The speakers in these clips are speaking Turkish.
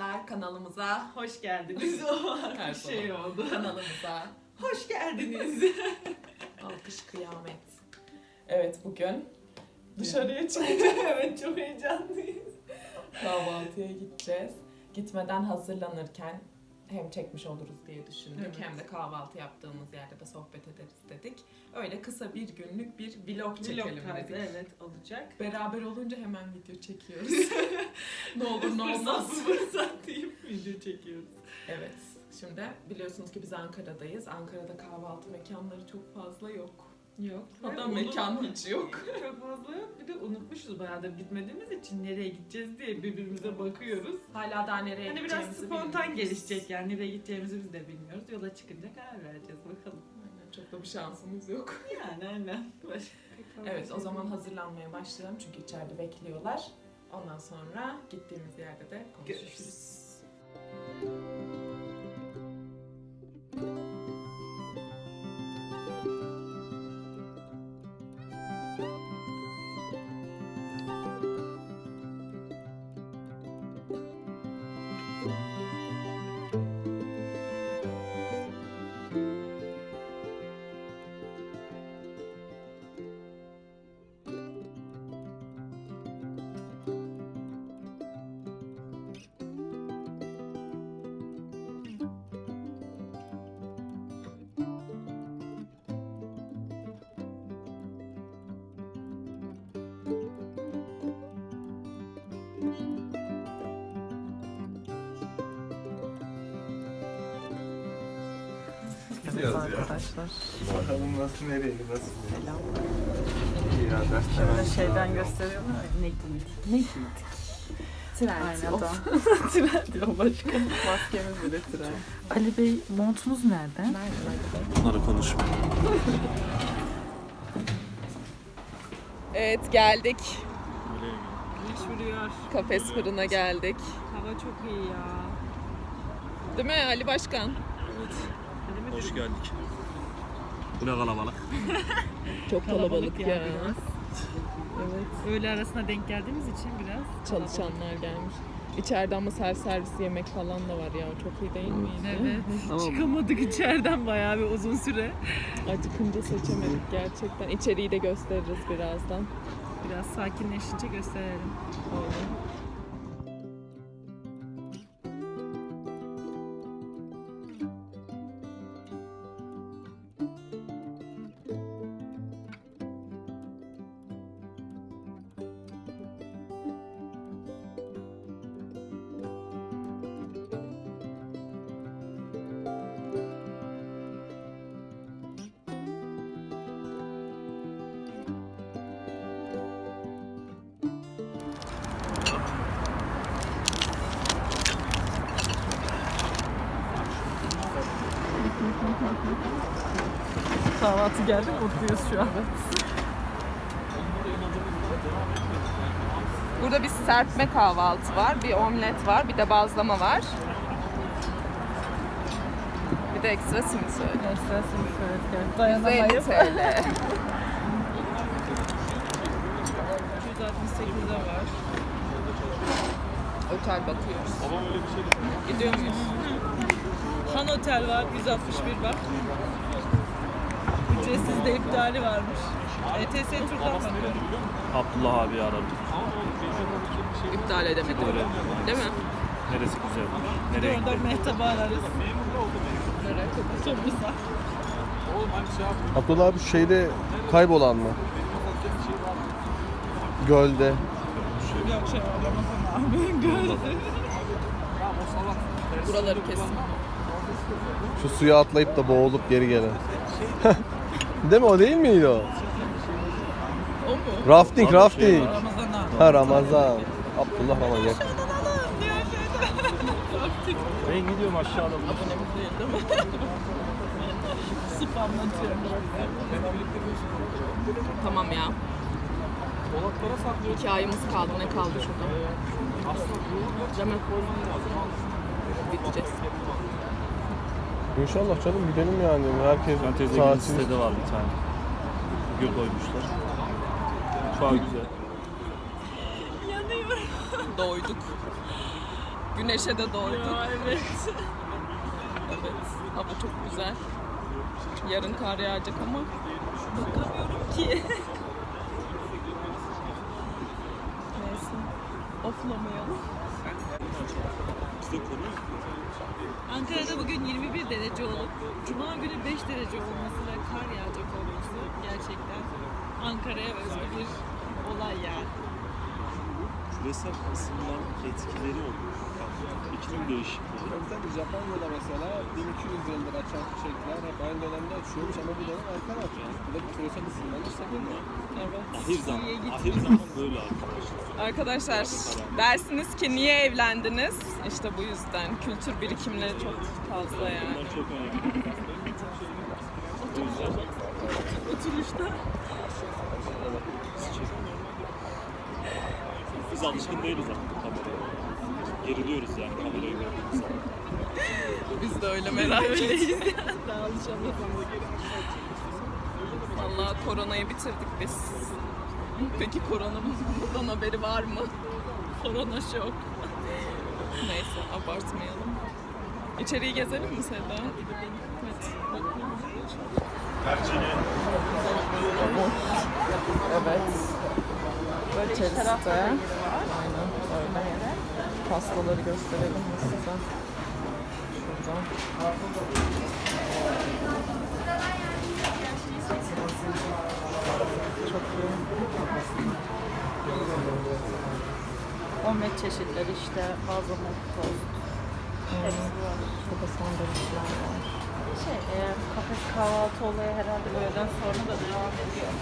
arkadaşlar kanalımıza, Hoş geldiniz. O Her bir şey oldu. kanalımıza Hoş geldiniz. alkış kıyamet. Evet bugün dışarıya çıkıp evet çok heyecanlıyız. kahvaltıya gideceğiz. Gitmeden hazırlanırken hem çekmiş oluruz diye düşündük Evet. hem de kahvaltı yaptığımız yerde de sohbet ederiz dedik. Öyle kısa bir günlük bir vlog Vlog çekelim tarzı dedik. evet olacak. Beraber olunca hemen video çekiyoruz. ne olur ne olmaz. Fırsat deyip video çekiyoruz. Evet. Şimdi biliyorsunuz ki biz Ankara'dayız. Ankara'da kahvaltı mekanları çok fazla yok. Yok. Hatta mekan hiç yok. Çok fazla yok. Bir de unutmuşuz bayağıdır gitmediğimiz için nereye gideceğiz diye birbirimize bakıyoruz. Hala daha nereye Hani biraz gideceğimizi spontan bilmiyoruz. gelişecek yani nereye gideceğimizi biz de bilmiyoruz. Yola çıkınca karar vereceğiz bakalım. Aynen, çok da bir şansımız yok. Yani aynen. Evet o zaman hazırlanmaya başlayalım çünkü içeride bekliyorlar. Ondan sonra gittiğimiz yerde de konuşuruz. Görüşürüz. Gidiyoruz ya. arkadaşlar. Bakalım nasıl nereye nasıl Selam. Dersten Şöyle şeyden gösteriyorlar. Ne giydik? Ne giydik? Trend. Da. Trend diyor başka. Maskemiz bile trend. Ali Bey montunuz nereden? Bunları konuşma. Evet geldik. Güneş vuruyor. Kafes fırına geldik. Hava çok iyi ya. Değil mi Ali Başkan? Hoş geldik. Bu ne kalabalık. Çok Kalabalık kalabalık ya ya. biraz. Evet. Öğle arasına denk geldiğimiz için biraz Çalışanlar gelmiş. İçeride ama servis yemek falan da var ya. Çok iyi değil miydi? Evet. Çıkamadık içeriden bayağı bir uzun süre. Acıkınca seçemedik gerçekten. İçeriği de gösteririz birazdan. Biraz sakinleşince gösterelim. Aynen. Kahvaltı geldi mutluyuz şu an. Burada bir serpme kahvaltı var, bir omlet var, bir de bazlama var. Bir de ekstra simit söyle. Ekstra simit. 150 Dayanamayıp. TL. 168'de var. Otel bakıyoruz. Gidiyor muyuz? Han Otel var 161 bak. Ücretsiz de iptali varmış. ETS turdan bakıyorum. Abdullah abi aradım. İptal edemedim. Öyle. Değil mi? Neresi güzel? Nereye Oradan gidelim? Mehtap'ı ararız. Merak ettim. Çok güzel. Abdullah abi şeyde kaybolan mı? Gölde. Yok şey Ramazan abi. Gördüm. Buraları kesin. Şu suya atlayıp da boğulup geri gelen. değil mi o değil miydi o? O mu? Rafting, rafting. Ramazan abi. Ha Ramazan. Abdullah Ramazan. yakın. Ben gidiyorum aşağıda. Abonemiz değil değil mi? Spamlatıyorum. tamam ya. İki ayımız kaldı. Ne kaldı şurada? Değil mi? Gideceğiz. İnşallah canım gidelim yani. Herkes teyzemin saatini... sitede var bir tane. Gül koymuşlar. Çok güzel. Doyduk. Güneşe de doğduk. Ya evet. Evet. Hava çok güzel. Yarın kar yağacak ama Bakamıyorum ki. neyse. Oflamayalım. Ankara'da bugün 21 derece olup Cuma günü 5 derece olması ve kar yağacak olması gerçekten Ankara'ya özgü bir olay yani. Küresel ısınmanın etkileri oluyor. İklim değişikliği. Tabii tabii Japonya'da mesela 1200 yıldır açan çiçekler hep aynı dönemde açıyormuş ama bu dönem erken açıyor. Bu da bir küresel ısınmanın sebebi. Evet. Ahir zaman, ahir zaman böyle arkadaşlar. Arkadaşlar dersiniz ki niye evlendiniz? İşte bu yüzden. Kültür birikimleri çok fazla yani. Bunlar çok önemli. O yüzden Oturuşta biz alışkın değiliz ama bu kameraya. Geriliyoruz yani kamerayı zaman. Biz de öyle merak yani. Daha alışamadım. Vallahi koronayı bitirdik biz. Peki koronanın buradan haberi var mı? Korona şok. Neyse abartmayalım. İçeriği gezelim mi Seda? Evet. Evet. Böyle içerisinde. Aynen öyle. Pastaları gösterelim mi size? Şuradan. Çok iyi. Omlet çeşitleri işte bazlama tost. Hepsi var. Burada sandviçler var. Şey, e, kafes kahvaltı olayı herhalde öğleden sonra da devam ediyor.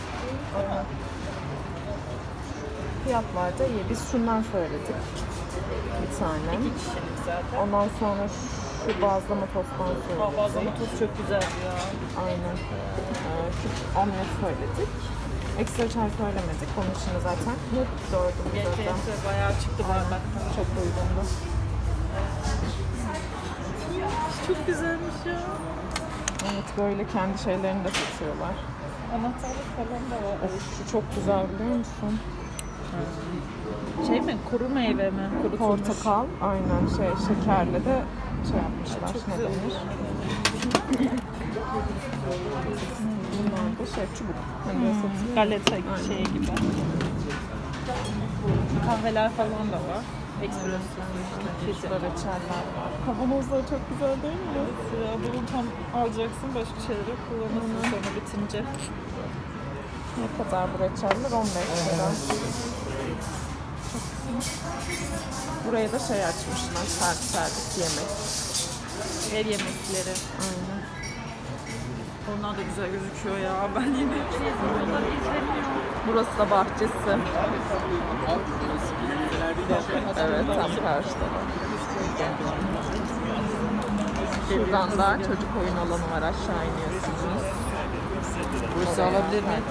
Fiyatlar da iyi. Biz şundan söyledik. Bir tane. İki kişilik zaten. Ondan sonra şu bazlama tosttan Aa, bazlama söyledik. tost çok güzel ya. Aynen. Ee, şu omlet söyledik. Ekstra çay söylemedik. Onun için de zaten gördüm zaten. GTS bayağı çıktı bardaktan. Çok uygundu. Çok güzelmiş ya. Evet böyle kendi şeylerini de satıyorlar. Anahtarlık falan da var. Of şu çok güzel biliyor musun? Şey mi? Kuru meyve mi? Kurutulmuş. Portakal. Aynen şey şekerle de şey yapmışlar. Çok ne denir? Bunlar da şey çubuk. Hani satılıyor. Galeta Aynen. şey gibi. Kahveler falan da var. İşte. Burada reçeller var. Kavanozlar çok güzel değil mi? Ya bunu tam alacaksın başka şeylere kullanırsın sonra bitince. Ne kadar bu reçeller? 15 lira. Buraya da şey açmışlar. Servis servis yemek. Ev yemekleri. Aynen. Onlar da güzel gözüküyor ya. Ben yemek Onları izlemiyorum. Burası da bahçesi. Evet tam karşıda. Şuradan da çocuk oyun alanı var aşağı iniyorsunuz. Burası alabilir miyim?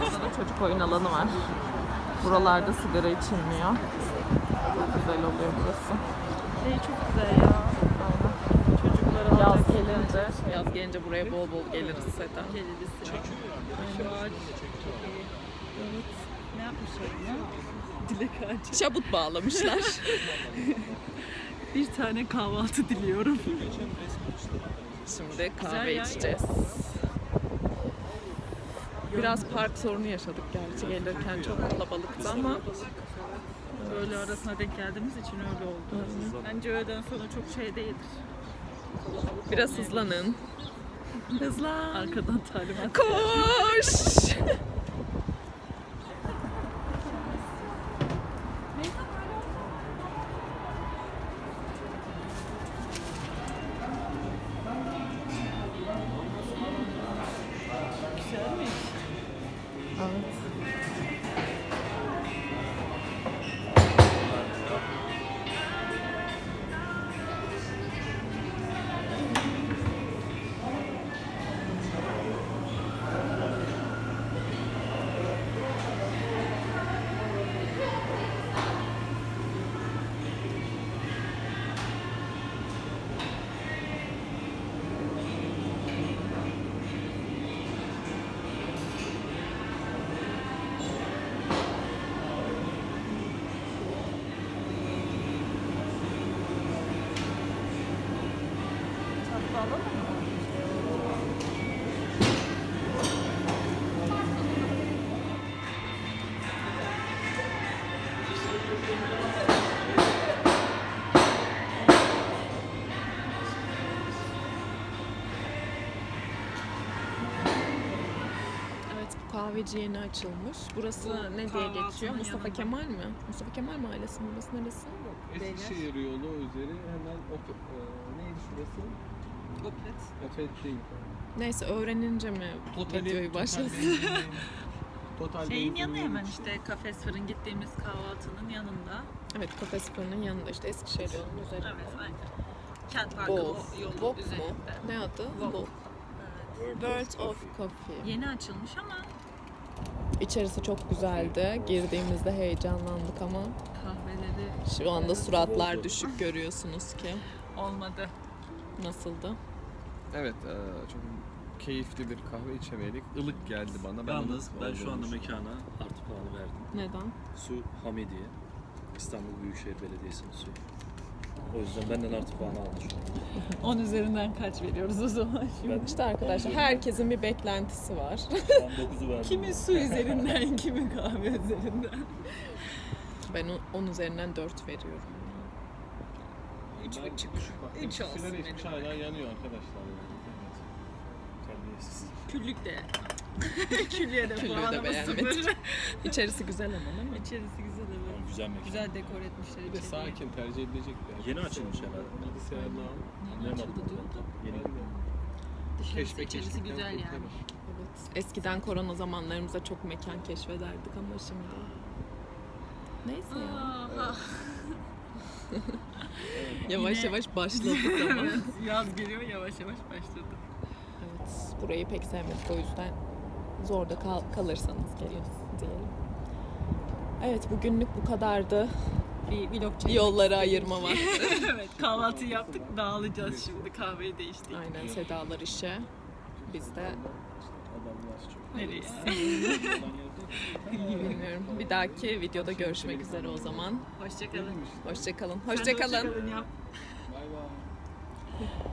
Burada da çocuk oyun alanı var. Buralarda sigara içilmiyor. Çok güzel oluyor burası. Şey çok güzel ya. Çocuklara Yaz gelince, yaz gelince buraya bol bol geliriz Seda. geliriz ya. İyi. Evet. Ne yapmışlar ya? Dilek ağacı. Şabut bağlamışlar. Bir tane kahvaltı diliyorum. Şimdi kahve içeceğiz. Biraz park sorunu yaşadık gerçi gelirken çok kalabalıktı ama Öğle arasına denk geldiğimiz için öyle oldu. Bence öğleden sonra çok şey değildir. biraz hızlanın. Hızlan. Arkadan talimat. Koş. kahveci yeni açılmış. Burası Bu ne diye geçiyor? Mustafa yanında. Kemal mi? Mustafa Kemal Mahallesi mi? Burası neresi? Eskişehir yolu üzeri hemen o e, neydi şurası? Goblet. Opet değil. Neyse öğrenince mi videoyu başlasın? Total Şeyin yanı hemen işte kafes fırın gittiğimiz kahvaltının yanında. evet Kafe Spor'un yanında işte Eskişehir yolunun üzerinde. Evet aynen. Kent Parkı Bol. yolun Bok mu? üzerinde. Ne adı? Bok. World of Coffee. Yeni açılmış ama İçerisi çok güzeldi. Girdiğimizde heyecanlandık ama kahveleri şu anda suratlar düşük görüyorsunuz ki. olmadı. Nasıldı? Evet e, çok keyifli bir kahve içemedik. Ilık geldi bana. Ben Yalnız ben şu anda mekana artı puanı verdim. Neden? Su Hamidiye. İstanbul Büyükşehir Belediyesi'nin suyu. O yüzden benden artı puanı aldı şu an. 10 üzerinden kaç veriyoruz o zaman şimdi? Ben İşte arkadaşlar herkesin bir beklentisi var. şu an 9'u verdim. Kimi su üzerinden, kimi kahve üzerinden. Ben 10 üzerinden 4 veriyorum. Üç Ben- buçuk. Bak, Üç olsun Sigara içmiş benim. hala yanıyor arkadaşlar. Terbiyesiz. Küllük de. Küllüğe de Küllüğü de puanımız beğenmedim. sıfır. İçerisi güzel ama değil mi? İçerisi güzel evet. Güzel mekan. Güzel dekor etmişler Bir de içeriği. sakin tercih edilecek bir yer. Yeni açılmış herhalde. Bilgisayarını al. Yeni açıldı diyordu. Yeni. Dışarısı içerisi güzel yani. Evet. Eskiden korona zamanlarımızda çok mekan keşfederdik ama şimdi. Neyse ya. Aha. Yavaş Yine- yavaş başladık ama. evet, yaz geliyor yavaş yavaş başladı. Evet, burayı pek sevmedik o yüzden zorda kal- kalırsanız gelin diyelim. Evet bugünlük bu kadardı. Bir vlog çekmek Yolları ayırma var. evet kahvaltı yaptık dağılacağız şimdi kahveyi değiştik. Aynen Sedalar işe. Biz de. Nereye? bilmiyorum. Bir dahaki videoda görüşmek üzere o zaman. Hoşçakalın. Hoşçakalın. Hoşçakalın. hoşçakalın yap. Bay bay.